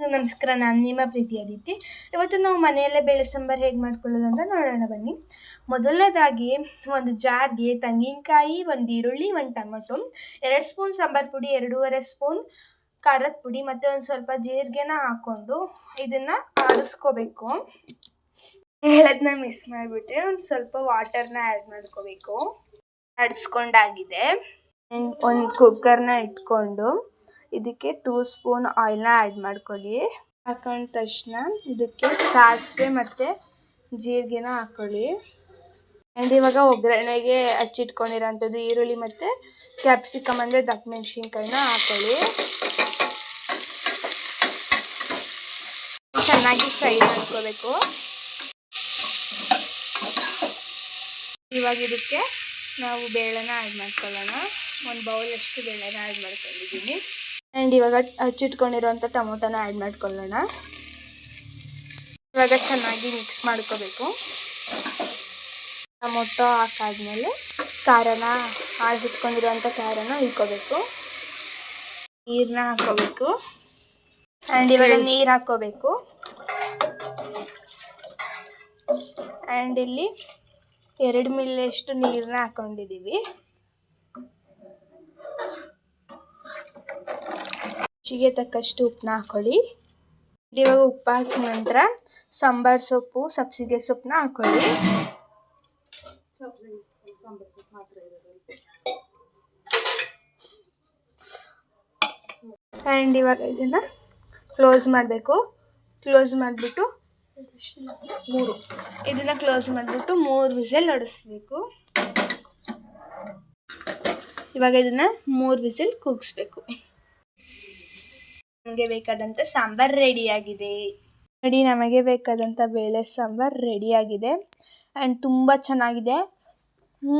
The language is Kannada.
ನಮಸ್ಕಾರ, ನಾನು ನಿಮ್ಮ ಪ್ರೀತಿ ರೀತಿ ಇವತ್ತು ನಾವು ಮನೆಯಲ್ಲೇ ಬೇಳೆ ಸಾಂಬಾರು ಹೇಗೆ ಮಾಡ್ಕೊಳ್ಳೋದು ಅಂತ ನೋಡೋಣ, ಬನ್ನಿ. ಮೊದಲನೇದಾಗಿ ಒಂದು ಜಾರ್ಗೆ ತೆಂಗಿನಕಾಯಿ, ಒಂದು ಈರುಳ್ಳಿ, ಒಂದು ಟೊಮೊಟೊ, ಎರಡು ಸ್ಪೂನ್ ಸಾಂಬಾರು ಪುಡಿ, ಎರಡೂವರೆ ಸ್ಪೂನ್ ಖಾರದ ಪುಡಿ ಮತ್ತು ಒಂದು ಸ್ವಲ್ಪ ಜೀರಿಗೆನ ಹಾಕ್ಕೊಂಡು ಇದನ್ನು ಆರಿಸ್ಕೋಬೇಕು. ಹೇಳೋದನ್ನ ಮಿಸ್ ಮಾಡಿಬಿಟ್ಟೆ ಒಂದು ಸ್ವಲ್ಪ ವಾಟರ್ನ ಆ್ಯಡ್ ಮಾಡ್ಕೋಬೇಕು. ಆಡಿಸ್ಕೊಂಡಾಗಿದೆ ಒಂದು ಕುಕ್ಕರ್ನ ಇಟ್ಕೊಂಡು ಇದಕ್ಕೆ ಟೂ ಸ್ಪೂನ್ ಆಯಿಲ್ನ ಆ್ಯಡ್ ಮಾಡ್ಕೊಳ್ಳಿ. ಹಾಕೊಂಡ ತಕ್ಷಣ ಇದಕ್ಕೆ ಸಾಸಿವೆ ಮತ್ತು ಜೀರಿಗೆನ ಹಾಕ್ಕೊಳ್ಳಿ ಆ್ಯಂಡ್ ಇವಾಗ ಒಗ್ಗರಣೆಗೆ ಹಚ್ಚಿಟ್ಕೊಂಡಿರೋಂಥದ್ದು ಈರುಳ್ಳಿ ಮತ್ತು ಕ್ಯಾಪ್ಸಿಕಮ್ ಅಂದರೆ ದಪ್ಪ ಮೆಣಸಿನ್ಕಾಯಿನ ಹಾಕ್ಕೊಳ್ಳಿ ಚೆನ್ನಾಗಿ ಫ್ರೈ ಮಾಡ್ಕೋಬೇಕು. ಇವಾಗ ಇದಕ್ಕೆ ನಾವು ಬೇಳೆನ ಆ್ಯಡ್ ಮಾಡ್ಕೊಳ್ಳೋಣ. ಒಂದು ಬೌಲಷ್ಟು ಬೇಳೆನ ಆ್ಯಡ್ ಮಾಡ್ಕೊಂಡಿದ್ದೀನಿ. ಆ್ಯಂಡ್ ಇವಾಗ ಹಚ್ಚಿಟ್ಕೊಂಡಿರೋಂಥ ಟೊಮೊಟೊನ ಆ್ಯಡ್ ಮಾಡ್ಕೊಳ್ಳೋಣ. ಇವಾಗ ಚೆನ್ನಾಗಿ ಮಿಕ್ಸ್ ಮಾಡ್ಕೋಬೇಕು. ಟೊಮೊಟೊ ಹಾಕಾದ್ಮೇಲೆ ಖಾರನ ಆಡಿಟ್ಕೊಂಡಿರೋಂಥ ಖಾರನ ಇಟ್ಕೋಬೇಕು ನೀರನ್ನ ಹಾಕೋಬೇಕು ಆ್ಯಂಡ್ ಇವಾಗ ನೀರು ಹಾಕೋಬೇಕು ಆ್ಯಂಡ್ ಇಲ್ಲಿ ಎರಡು ಮಿಲ್ಲಷ್ಟು ನೀರನ್ನ ಹಾಕೊಂಡಿದ್ದೀವಿ. ರುಚಿಗೆ ತಕ್ಕಷ್ಟು ಉಪ್ಪನ್ನ ಹಾಕೊಳ್ಳಿ. ಇವಾಗ ಉಪ್ಪು ಹಾಕಿದ ನಂತರ ಸಾಂಬಾರು ಸೊಪ್ಪು, ಸಬ್ಸಿಗೆ ಸೊಪ್ಪನ್ನ ಹಾಕೊಳ್ಳಿ. ಆ್ಯಂಡ್ ಇವಾಗ ಇದನ್ನು ಕ್ಲೋಸ್ ಮಾಡಬೇಕು. ಕ್ಲೋಸ್ ಮಾಡಿಬಿಟ್ಟು ಮೂರು. ಇದನ್ನು ಕ್ಲೋಸ್ ಮಾಡಿಬಿಟ್ಟು ಮೂರು ವಿಸಿಲ್ ಹೊಡಿಸ್ಬೇಕು ಇವಾಗ ಇದನ್ನು ಮೂರು ವಿಸಿಲ್ ಕೂಗಿಸ್ಬೇಕು. ನಮಗೆ ಬೇಕಾದಂಥ ಸಾಂಬಾರು ರೆಡಿಯಾಗಿದೆ. ನೋಡಿ ನಮಗೆ ಬೇಕಾದಂಥ ಬೇಳೆ ಸಾಂಬಾರು ರೆಡಿಯಾಗಿದೆ. ಆ್ಯಂಡ್ ತುಂಬ ಚೆನ್ನಾಗಿದೆ. ಹ್ಞೂ